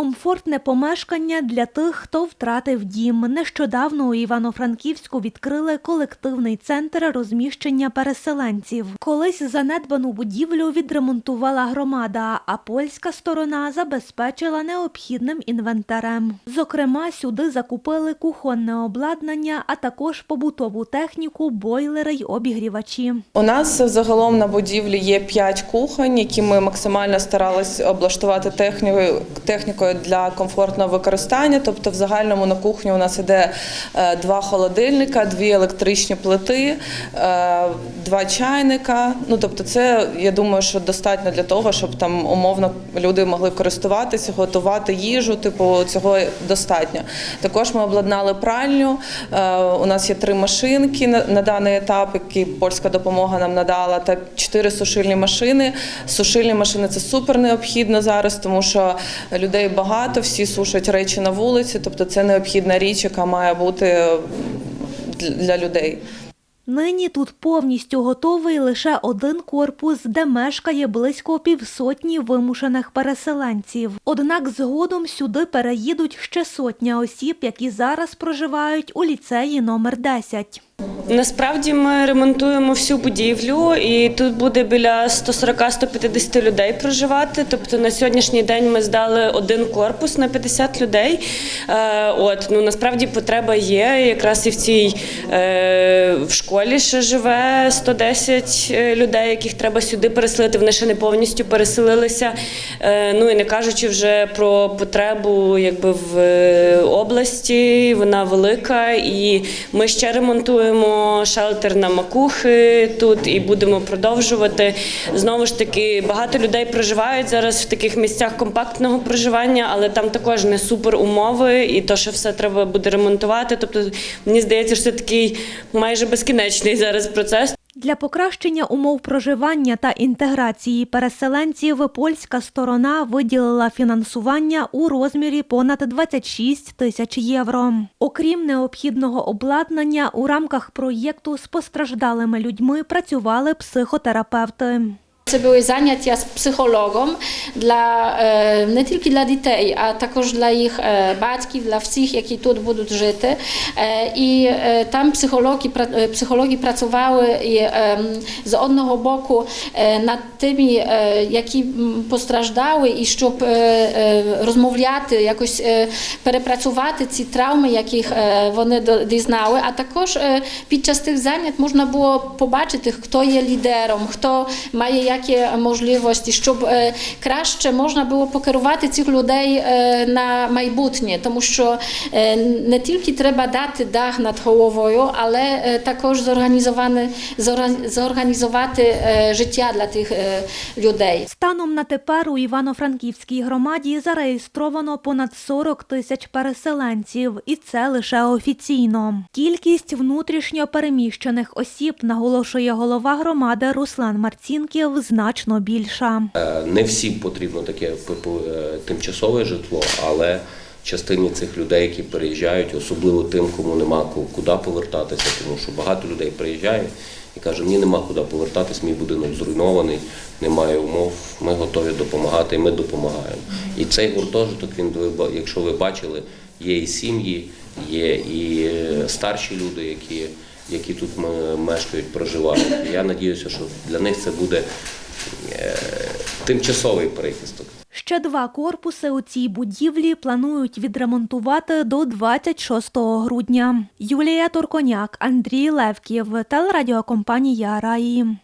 Комфортне помешкання для тих, хто втратив дім. Нещодавно у Івано-Франківську відкрили колективний центр розміщення переселенців. Колись занедбану будівлю відремонтувала громада, а польська сторона забезпечила необхідним інвентарем. Зокрема, сюди закупили кухонне обладнання, а також побутову техніку, бойлери й обігрівачі. У нас загалом на будівлі є 5 кухонь, які ми максимально старались облаштувати технікою, технікою для комфортного використання. Тобто, в загальному на кухню у нас іде е, два холодильника, дві електричні плити, е, два чайника. Ну тобто, це я думаю, що достатньо для того, щоб там умовно люди могли користуватися, готувати їжу. Типу, цього достатньо. Також ми обладнали пральню. Е, У нас є три машинки на, даний етап, які польська допомога нам надала, та чотири сушильні машини. Сушильні машини це супер необхідно зараз, тому що людей багато, всі сушать речі на вулиці. Тобто це необхідна річ, яка має бути для- для людей. Нині тут повністю готовий лише один корпус, де мешкає близько півсотні вимушених переселенців. Однак згодом сюди переїдуть ще сотня осіб, які зараз проживають у ліцеї номер 10. Насправді ми ремонтуємо всю будівлю, і тут буде біля 140-150 людей проживати. Тобто на сьогоднішній день ми здали один корпус на 50 людей. Е, От ну насправді потреба є. Якраз і в цій е, в школі ще живе 110 людей, яких треба сюди переселити. Вони ще не повністю переселилися. Е, Ну і не кажучи вже про потребу, якби в е, області, вона велика, і ми ще ремонтуємо шелтер на макухи тут і будемо продовжувати. Знову ж таки, багато людей проживають зараз в таких місцях компактного проживання, але там також не супер умови, і то, що все треба буде ремонтувати. Тобто, мені здається, що це такий майже безкінечний зараз процес. Для покращення умов проживання та інтеграції переселенців польська сторона виділила фінансування у розмірі понад 26 тисяч євро. Окрім необхідного обладнання, у рамках проєкту з постраждалими людьми працювали психотерапевти. Це були заняття з психологом для не тільки для дітей, а також для їх батьків, для всіх, які тут будуть жити. І там психологи, психологи працювали з одного боку над тими, які постраждали, і щоб розмовляти, якось перепрацювати ці травми, яких вони дізнали. А також під час тих занять можна було побачити, хто є лідером, хто має які можливості, щоб е, краще можна було покерувати цих людей е, на майбутнє, тому що е, не тільки треба дати дах над головою, але також зорганізувати е, життя для тих людей. Станом на тепер у Івано-Франківській громаді зареєстровано понад 40 тисяч переселенців, і це лише офіційно. Кількість внутрішньо переміщених осіб, наголошує голова громади Руслан Марцінків, значно більша. Е, Не всім потрібно таке п- е, тимчасове житло, але частині цих людей, які переїжджають, особливо тим, кому нема ку- куди повертатися, тому що багато людей приїжджає і каже, мені нема куди повертатись, мій будинок зруйнований, немає умов, ми готові допомагати, і ми допомагаємо. І цей гуртожиток, він якщо ви бачили, є і сім'ї, є і е, старші люди, які, які тут мешкають, проживають. Я надіюся, що для них це буде тимчасовий прихисток. Ще два корпуси у цій будівлі планують відремонтувати до 26 грудня. Юлія Турконяк, Андрій Левків, телерадіокомпанія Раї.